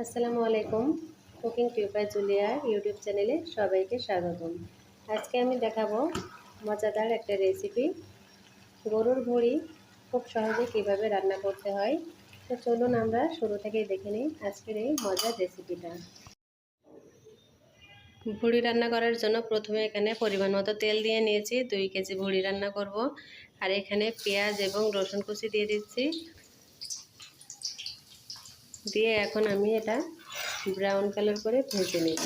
আসসালামু আলাইকুম। Cooking tuber Julia YouTube চ্যানেলে সবাইকে স্বাগতম। আজকে আমি দেখাবো মজাদার একটা রেসিপি। গরুর ভুঁড়ি খুব সহজে কীভাবে রান্না করতে হয়। তো চলুন আমরা শুরু থেকেই দেখে নিই আজকের এই মজার রেসিপিটা। ভুঁড়ি রান্না করার জন্য প্রথমে এখানে পরিমাণ মতো তেল দিয়ে নিয়েছি, দুই কেজি ভুঁড়ি রান্না করব। আর এখানে পেঁয়াজ এবং রসুন কুচি দিয়ে দিচ্ছি। দিয়ে এখন আমি এটা ব্রাউন কালার করে ভেজে নেব।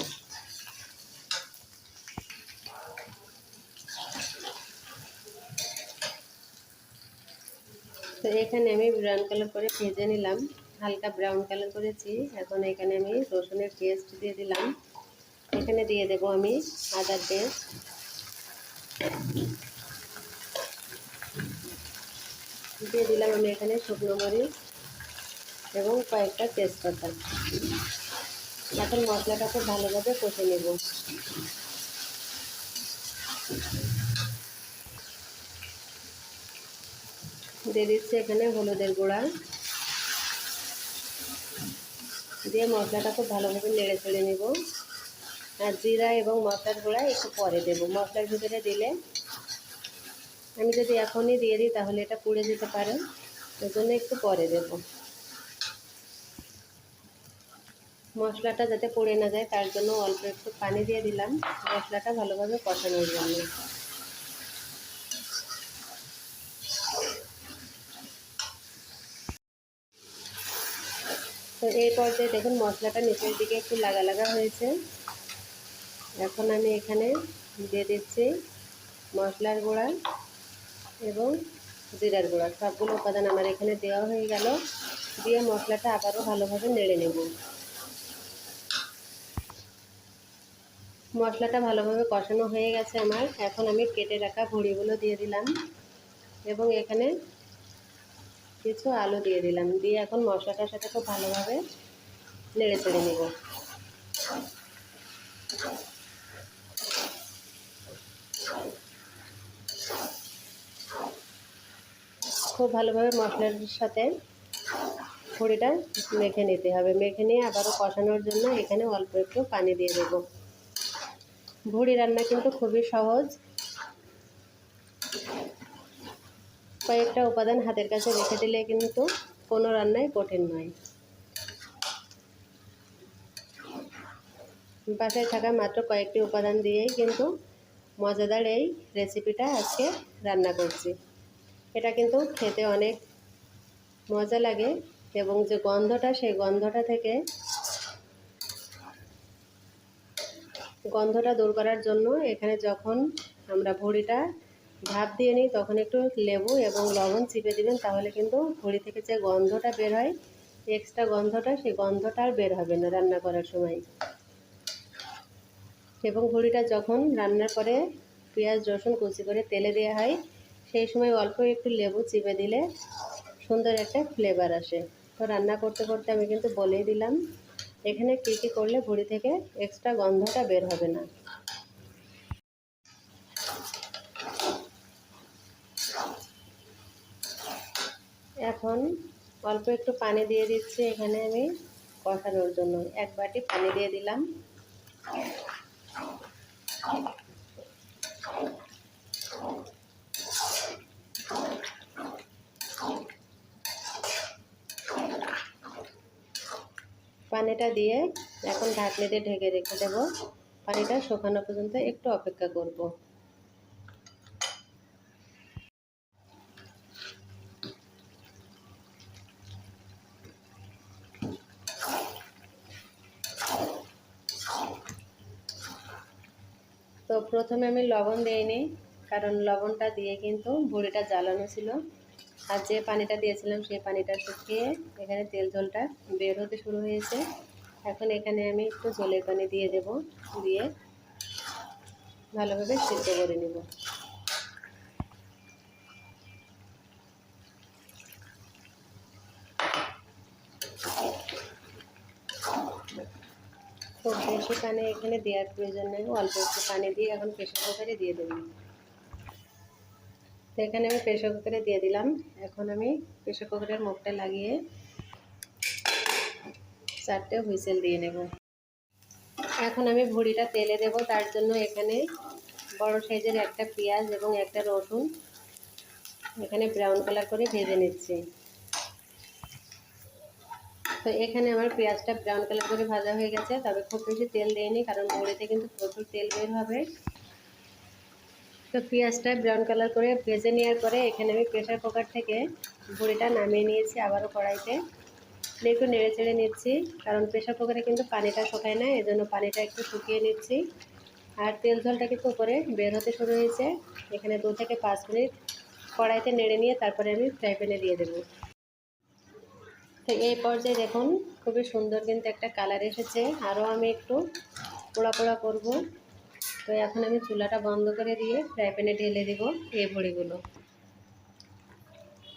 তো এখানে আমি ব্রাউন কালার করে ভেজে নিলাম, হালকা ব্রাউন কালার করেছি। এখন এখানে আমি রসুনের পেস্ট দিয়ে দিলাম। এখানে দিয়ে দেব আমি আদার পেস্ট। দিয়ে দিলাম আমি এখানে শুকনো মরিচ। এবং কয়েকটা তেজপাতা। এখন মশলাটা খুব ভালোভাবে কষে নেব। দিয়ে দিচ্ছি এখানে হলুদের গুঁড়া। দিয়ে মশলাটা খুব ভালোভাবে নেড়ে চেড়ে নেব। আর জিরা এবং মশলার গুঁড়া একটু পরে দেব। মশলার ভিতরে দিলে আমি যদি এখনই দিয়ে দিই তাহলে এটা পুড়ে যেতে পারে। ওই জন্য একটু পরে দেব। মশলাটা যাতে পড়ে না যায়, তার জন্য অল্প একটু পানি দিয়ে দিলাম। মশলাটা ভালোভাবে কষানোর জন্য। তো এই পর্যায়ে দেখুন, মশলাটা নিচের দিকে একটু লাগা লাগা হয়েছে। এখন আমি এখানে দিয়ে দিচ্ছি মশলার গুঁড়া এবং জিরার গুঁড়া। সবগুলো উপাদান আমার এখানে দেওয়া হয়ে গেল। দিয়ে মশলাটা আবারও ভালোভাবে নেড়ে নেব। মশলাটা ভালোভাবে কষানো হয়ে গেছে আমার। এখন আমি কেটে রাখা ভুড়িগুলো দিয়ে দিলাম এবং এখানে কিছু আলু দিয়ে দিলাম। দিয়ে এখন মশলাটার সাথে খুব ভালোভাবে নেড়ে চেড়ে নেব। খুব ভালোভাবে মশলার সাথে ভুড়িটা মেখে নিতে হবে। মেখে নিয়ে আবারও কষানোর জন্য এখানে অল্প একটু পানি দিয়ে দেব। ভুড়ি রান্না কিন্তু খুবই সহজ। কয়েকটা উপাদান হাতের কাছে রেখে দিলে কিন্তু কোনো রান্নাই কঠিন নয়। বাসায় থাকা মাত্র কয়েকটি উপাদান দিয়েই কিন্তু মজাদার এই রেসিপিটা আজকে রান্না করছি। এটা কিন্তু খেতে অনেক মজা লাগে এবং যে গন্ধটা, সেই গন্ধটা থেকে গন্ধটা দূর করার জন্য এখানে যখন আমরা ভুড়িটা ভাপ দিয়ে নিই, তখন একটু লেবু এবং লবণ চিপে দিবেন, তাহলে কিন্তু ভুড়ি থেকে যে গন্ধটা বের হয়, এক্সট্রা গন্ধটা, সেই গন্ধটা আর বের হবে না রান্না করার সময়। এবং ভুড়িটা যখন রান্নার পরে পেঁয়াজ, রসুন কুচি করে তেলে দেওয়া হয়, সেই সময় অল্প একটু লেবু চিপে দিলে সুন্দর একটা ফ্লেভার আসে। তো রান্না করতে করতে আমি কিন্তু বলেই দিলাম। এখানে কী কী করলে ভুড়ি থেকে এক্সট্রা গন্ধটা বের হবে না? এখন অল্প একটু পানি দিয়ে দিচ্ছি এখানে আমি কষানোর জন্য। এক বাটি পানি দিয়ে দিলাম। পানিটা দিয়ে এখন ঢাকনি দিয়ে ঢেকে রেখে দেব। পানিটা শুকানো পর্যন্ত একটু অপেক্ষা করব। তো প্রথমে আমি লবণ দিইনি, কারণ লবণটা দিয়ে কিন্তু ভুড়িটা জ্বালানো ছিল। আর যে পানিটা দিয়েছিলাম সেই পানিটা শুকিয়ে এখানে তেল ঝোলটা বের হতে শুরু হয়েছে। এখন এখানে আমি একটু জলের পানি দিয়ে দেব, দিয়ে ভালোভাবে সিদ্ধ করে নেব। খুব বেশি পানি এখানে দেওয়ার প্রয়োজন নেই, অল্প একটু পানি দিয়ে এখন প্রেশার কুকারে দিয়ে দেবেন তো এখানে আমি প্রেশার কুকারে দিয়ে দিলাম। এখন আমি প্রেশার কুকারের মুখটা লাগিয়ে চারটে হুইসেল দিয়ে নেব। এখন আমি ভুড়িটা তেলে দেব। তার জন্য এখানে বড় সাইজের একটা পেঁয়াজ এবং একটা রসুন এখানে ব্রাউন কালার করে ভেজে নিচ্ছি। তো এখানে আমার পেঁয়াজটা ব্রাউন কালার করে ভাজা হয়ে গেছে। তবে খুব বেশি তেল দেয়নি কারণ বড়িতে কিন্তু প্রচুর তেল বের হবে। তো পেঁয়াজটা ব্রাউন কালার করে ভেজে নেওয়ার পরে এখানে আমি প্রেশার কুকার থেকে বড়িটা নামিয়ে নিয়েছি আবারও কড়াইতে। একটু নেড়ে চেড়ে নিচ্ছি, কারণ প্রেশার কুকারে কিন্তু পানিটা শুকায় না, এজন্য পানিটা একটু শুকিয়ে নিচ্ছি। আর তেল ঝোলটা কিন্তু উপরে বের হতে শুরু হয়েছে। এখানে দু থেকে পাঁচ মিনিট কড়াইতে নেড়ে নিয়ে তারপরে আমি ফ্রাই প্যানে দিয়ে দেবো। তো এই পর্যায়ে দেখুন, খুবই সুন্দর কিন্তু একটা কালার এসেছে। আরও আমি একটু পোড়া পোড়া করব। তো এখন আমি চুলাটা বন্ধ করে দিয়ে ফ্রাই প্যানে ঢেলে দেব এই বড়িগুলো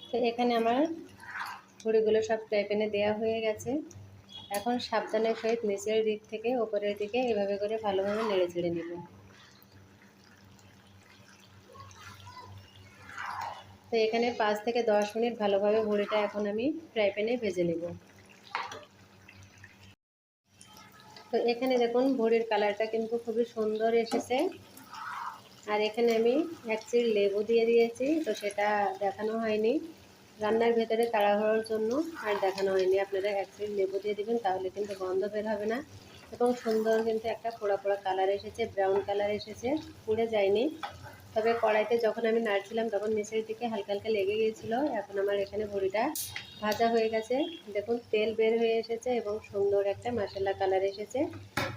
তো এখানে আমার বড়িগুলো সব ফ্রাই প্যানে দেওয়া হয়ে গেছে। এখন সাবধানের সহিত নিচের দিক থেকে ওপরের দিকে এভাবে করে ভালোভাবে নেড়ে চেড়ে নেব। তো এখানে পাঁচ থেকে দশ মিনিট ভালোভাবে বড়িটা এখন আমি ফ্রাই প্যানে ভেজে নেব। তো এখানে দেখুন, ভড়ির কালারটা কিন্তু খুবই সুন্দর এসেছে। আর এখানে আমি এক চির লেবু দিয়ে দিয়েছি, তো সেটা দেখানো হয়নি। রান্নার ভেতরে তাড়াহুড়োর জন্য আর দেখানো হয়নি। আপনারা এক চির লেবু দিয়ে দিবেন, তাহলে কিন্তু গন্ধ বের হবে না। এবং সুন্দর কিন্তু একটা পোড়া পোড়া কালার এসেছে, ব্রাউন কালার এসেছে, পুড়ে যায়নি। তবে কড়াইতে যখন আমি নাড়ছিলাম তখন নিচের দিকে হালকা হালকা লেগে গিয়েছিল। এখন আমার এখানে বড়িটা ভাজা হয়ে গেছে। দেখুন, তেল বের হয়ে এসেছে এবং সুন্দর একটা মশলা কালার এসেছে।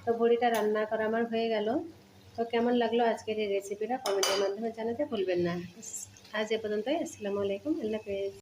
তো বড়িটা রান্না করা আমার হয়ে গেল। তো কেমন লাগল আজকের এই রেসিপিটা কমেন্টের মাধ্যমে জানাতে ভুলবেন না। আজ এ পর্যন্তই। আসসালামু আলাইকুম। আল্লাহ হাফেজ।